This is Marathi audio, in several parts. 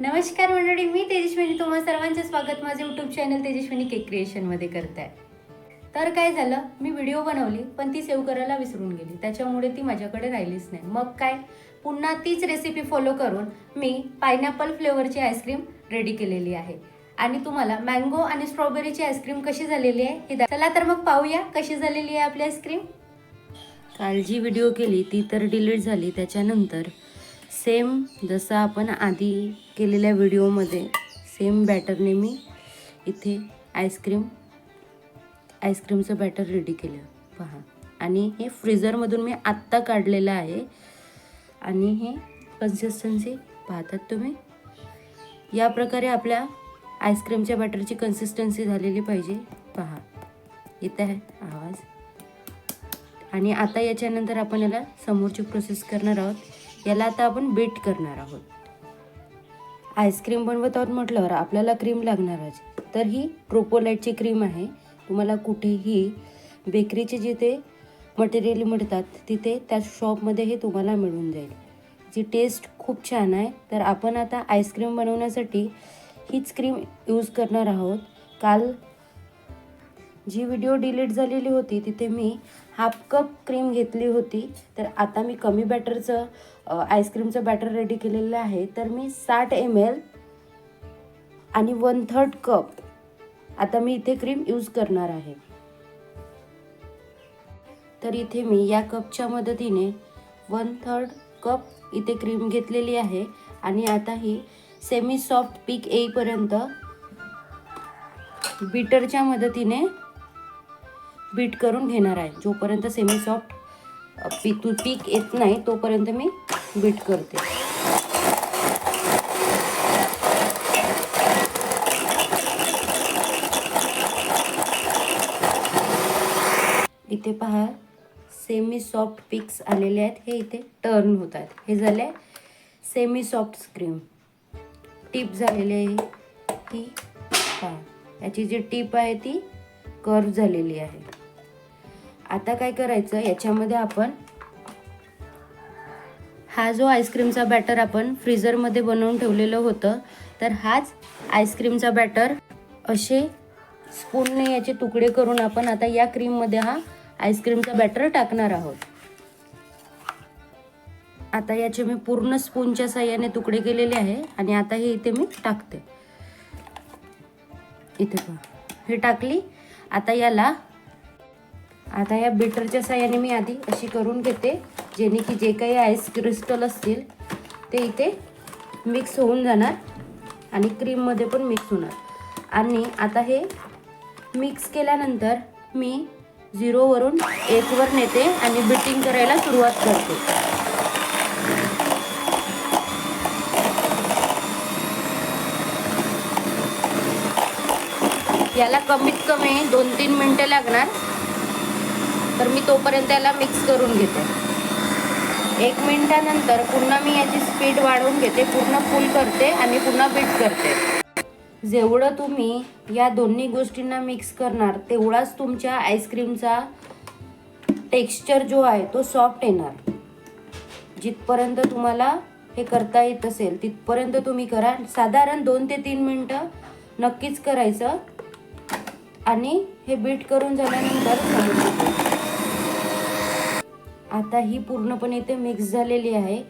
नमस्कार मंडळी मी तेजस्विनी. तुम्हा सर्वांचे स्वागत. माझे यूट्यूब चॅनल तेजस्विनी केक क्रिएशनमध्ये करत आहे तर काय झालं? मी व्हिडिओ बनवली पण ती सेव्ह करायला विसरून गेली. त्याच्यामुळे ती माझ्याकडे राहिलीच नाही. मग काय? पुन्हा तीच रेसिपी फॉलो करून मी पायनॅपल फ्लेवरची आईस्क्रीम रेडी केलेली आहे. आणि तुम्हाला मँगो आणि स्ट्रॉबेरीची आईस्क्रीम कशी झालेली आहे हे चला तर मग पाहूया कशी झालेली आहे आपली आईस्क्रीम काल जी व्हिडिओ केली ती तर डिलीट झाली. त्याच्यानंतर सेम जसं आपण आधी केलेल्या व्हिडिओमध्ये सेम बॅटरने मी इथे आईस्क्रीम आईस्क्रीमचं बॅटर रेडी केलं. पहा. आणि हे फ्रीजरमधून मी आत्ता काढलेलं आहे. आणि हे कन्सिस्टन्सी पाहतात तुम्ही. या प्रकारे आपल्या आईस्क्रीमच्या बॅटरची कन्सिस्टन्सी झालेली पाहिजे. पहा. येत आहे आवाज. आणि आता याच्यानंतर आपण याला समोरची प्रोसेस करणार आहोत. याला आता आपण बीट करणार आहोत. आईस्क्रीम बनवत आहोत म्हटल्यावर आपल्याला क्रीम लागणारच तर ही ट्रोपोलाईटची क्रीम आहे. तुम्हाला कुठेही बेकरीचे जिथे मटेरियल मिळतात तिथे त्या शॉपमध्ये हे तुम्हाला मिळून जाईल. जी टेस्ट खूप छान आहे. तर आपण आता आईस्क्रीम बनवण्यासाठी हीच क्रीम यूज करणार आहोत. काल जी व्हिडिओ डिलीट झालेली होती तिथे मी हाफ कप क्रीम घेतली होती. तर आता मी कमी बॅटरचं आईस्क्रीमचं बॅटर रेडी केलेलं आहे. तर मी साठ एम एल आणि वन थर्ड कप आता मी इथे क्रीम यूज करणार आहे. तर इथे मी या कपच्या मदतीने वन थर्ड कप इथे क्रीम घेतलेली आहे. आणि आता ही सेमी सॉफ्ट पीक येईपर्यंत बीटरच्या मदतीने बीट करून घेणार आहे. जोपर्यंत सेमी सॉफ्ट पीक पीक येत नाही तोपर्यंत मी बीट करते. इथे पहा सेमी सॉफ्ट पिक्स आलेले आहेत. हे इथे टर्न होत आहेत. हे झाले सेमी सॉफ्ट स्क्रीम टीप झालेली आहे ती पहा याची जी टीप आहे ती कर्व झालेली आहे. आता काय करायचं? याच्यामध्ये आपण हा जो आईस्क्रीमचा बॅटर आपण फ्रीझरमध्ये बनवून ठेवलेलं होतं तर हाच आईस्क्रीमचा बॅटर असे स्पूनने याचे तुकडे करून आपण आता या क्रीममध्ये हा आईस्क्रीमचा बॅटर टाकणार आहोत. आता याचे मी पूर्ण स्पूनच्या साह्याने तुकडे केलेले आहे आणि आता हे इथे मी टाकते. इथे पहा. हे टाकली आता याला आता या बीटरच्या साह्याने मी आधी अशी करून घेते जेणे की जे काही आईस क्रिस्टल असतील ते इथे मिक्स होऊन जाणार आणि क्रीममध्ये पण मिक्स होणार. आणि आता हे मिक्स केल्यानंतर मी झिरोवरून एकवर नेते आणि बिटिंग करायला सुरुवात करते. याला कमीत कमी दोन तीन मिनटं लागणार. तर मी तोपर्यंत याला मिक्स करून घेते. एक मिनटानंतर पुन्हा मी याची स्पीड वाढवून घेते पूर्ण फुल करते आणि पुन्हा बीट करते. जेवढं तुम्ही या दोन्ही गोष्टींना मिक्स करणार तेवढाच तुमच्या आईस्क्रीमचा टेक्स्चर जो आहे तो सॉफ्ट येणार. जिथपर्यंत तुम्हाला हे करता येत असेल तिथपर्यंत तुम्ही करा. साधारण दोन ते तीन मिनटं नक्कीच करायचं. आणि हे बीट करून झाल्यानंतर आता ही पूर्णपणे इथे मिक्स झालेली आहे.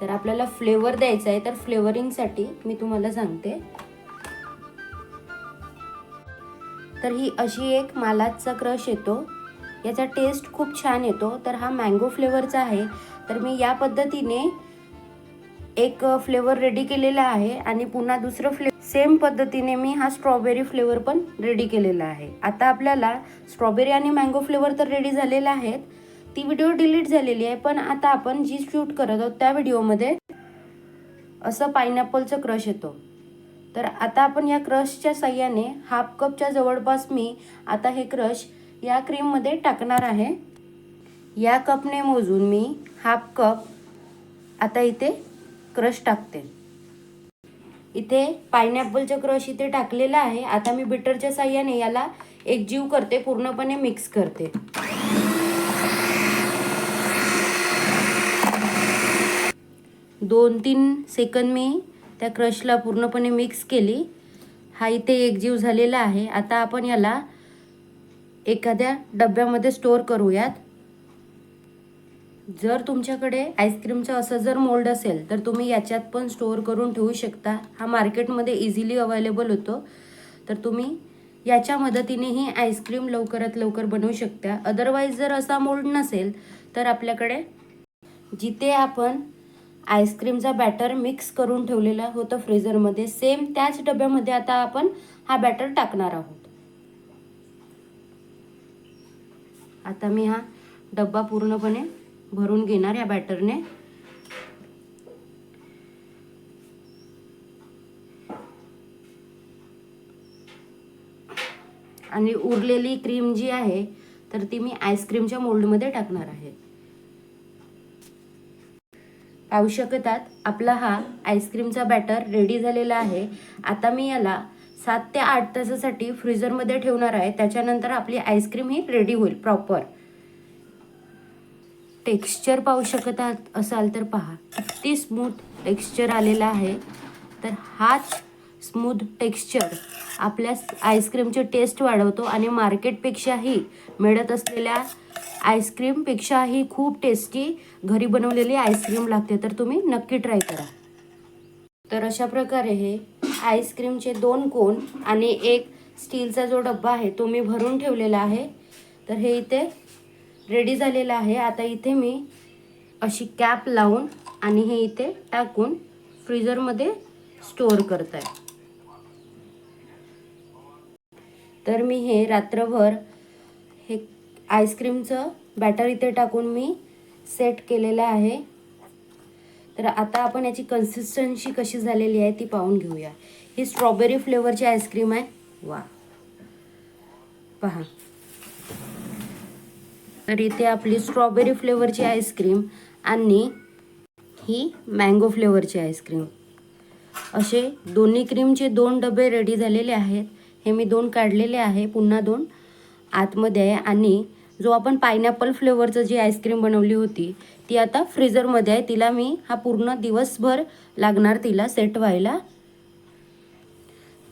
तर आपल्याला फ्लेवर द्यायचा आहे तर फ्लेवरिंगसाठी मी तुम्हाला सांगते. तर ही अशी एक मालाचा क्रश येतो. याचा टेस्ट खूप छान येतो. तर हा मँगो फ्लेवरचा आहे. तर मी या पद्धतीने एक फ्लेवर रेडी केलेला आहे आणि पुन्हा दुसरं फ्ले सेम पद्धतीने मी हा स्ट्रॉबेरी फ्लेवर पण रेडी केलेला आहे. आता आपल्याला स्ट्रॉबेरी आणि मँगो फ्लेवर तर रेडी झालेला आहेत. ती व्हिडिओ डिलीट झालेली आहे पण आता आपण जी शूट करत आहोत त्या व्हिडिओमध्ये असं पायनॅपलचं क्रश येतो. तर आता आपण या क्रशच्या साह्याने हाफ कपच्या जवळपास मी आता हे क्रश या क्रीममध्ये टाकणार आहे. या कपने मोजून मी हाफ कप आता इथे क्रश टाकते. इथे पायनॅपलचं क्रश इथे टाकलेलं आहे. आता मी बिटरच्या साह्याने याला एक जीव करते पूर्णपणे मिक्स करते. दोन तीन सेकंद मी त्या क्रशला पूर्णपणे मिक्स केली. हा इथे एकजीव झालेला आहे. आता आपण याला एखाद्या डब्यामध्ये स्टोअर करूयात. जर तुमच्याकडे आईस्क्रीमचं असं जर मोल्ड असेल तर तुम्ही याच्यात पण स्टोअर करून ठेवू शकता. हा मार्केटमध्ये इझिली अवेलेबल होतो. तर तुम्ही याच्या मदतीनेही आईस्क्रीम लवकरात लवकर बनवू शकता. अदरवाईज जर असा मोल्ड नसेल तर आपल्याकडे जिथे आपण आईस्क्रीमचा बॅटर मिक्स करून ठेवलेला होतं फ्रीझरमध्ये सेम त्याच डब्यामध्ये आता आपण हा बॅटर टाकणार आहोत. आता मी हा डब्बा पूर्णपणे भरून घेणार या बॅटरने. आणि उरलेली क्रीम जी आहे तर ती मी आईस्क्रीमच्या मोल्डमध्ये टाकणार आहे. पाहू शकतात आपला हा आईस्क्रीमचा बॅटर रेडी झालेला आहे. आता मी याला सात ते आठ तासासाठी फ्रीझरमध्ये ठेवणार आहे. त्याच्यानंतर आपली आईस्क्रीम ही रेडी होईल प्रॉपर. टेक्स्चर पाहू शकत आहात असाल तर पहा. किती स्मूथ टेक्स्चर आलेला आहे. तर हाच स्मूथ टेक्स्चर. आपल्या आईस्क्रीमची टेस्ट वाढवतो आणि मार्केटपेक्षाही मिळत असलेल्या आईस्क्रीमपेक्षाही खूप टेस्टी घरी बनवलेली आईस्क्रीम लागते. तर तुम्ही नक्की ट्राय करा. तर अशा प्रकारे हे आईस्क्रीमचे दोन कोन आणि एक स्टीलचा जो डब्बा आहे तो मी भरून ठेवलेला आहे. तर हे इथे रेडी झालेलं आहे. आता इथे मी अशी कॅप लावून आणि हे इथे टाकून फ्रीझरमध्ये स्टोअर करत आहे तर मी हे रात्रभर हे आईस्क्रीमचं बॅटर इथे टाकून मी सेट केलेलं आहे. तर आता आपण याची कन्सिस्टन्सी कशी झालेली आहे ती पाहून घेऊया. ही स्ट्रॉबेरी फ्लेवरची आईस्क्रीम आहे. वा. पहा. तर इथे आपली स्ट्रॉबेरी फ्लेवरची आईस्क्रीम आणि ही मँगो फ्लेवरची आईस्क्रीम असे दोन्ही क्रीमचे दोन डबे रेडी झालेले आहेत. हे मी दोन काढलेले आहे. पुन्हा दोन आतमध्ये आहे. आणि जो आपण पायनॅपल फ्लेवरचं जी आईस्क्रीम बनवली होती ती आता फ्रीजरमध्ये आहे. तिला मी हा पूर्ण दिवसभर लागणार तिला सेट व्हायला.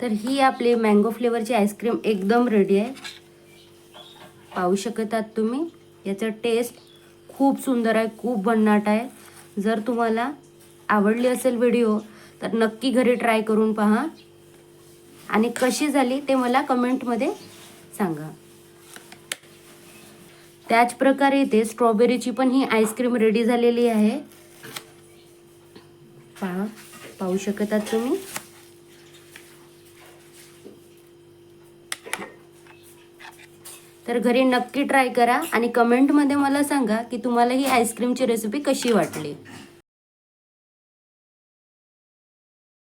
तर ही आपली मँगो फ्लेवरची आईस्क्रीम एकदम रेडी आहे. पाहू शकतात तुम्ही? याचं टेस्ट खूप सुंदर आहे खूप भन्नाट आहे. जर तुम्हाला आवडली असेल व्हिडिओ तर नक्की घरी ट्राय करून पहा. आणि कशी झाली ते मला कमेंटमध्ये सांगा. त्याच प्रकारे इथे स्ट्रॉबेरीची पण ही आईस्क्रीम रेडी झालेली आहे. पहा पाहू शकतात तुम्ही? तर घरी नक्की ट्राय करा आणि कमेंटमध्ये मला सांगा की तुम्हाला ही आईस्क्रीमची रेसिपी कशी वाटली.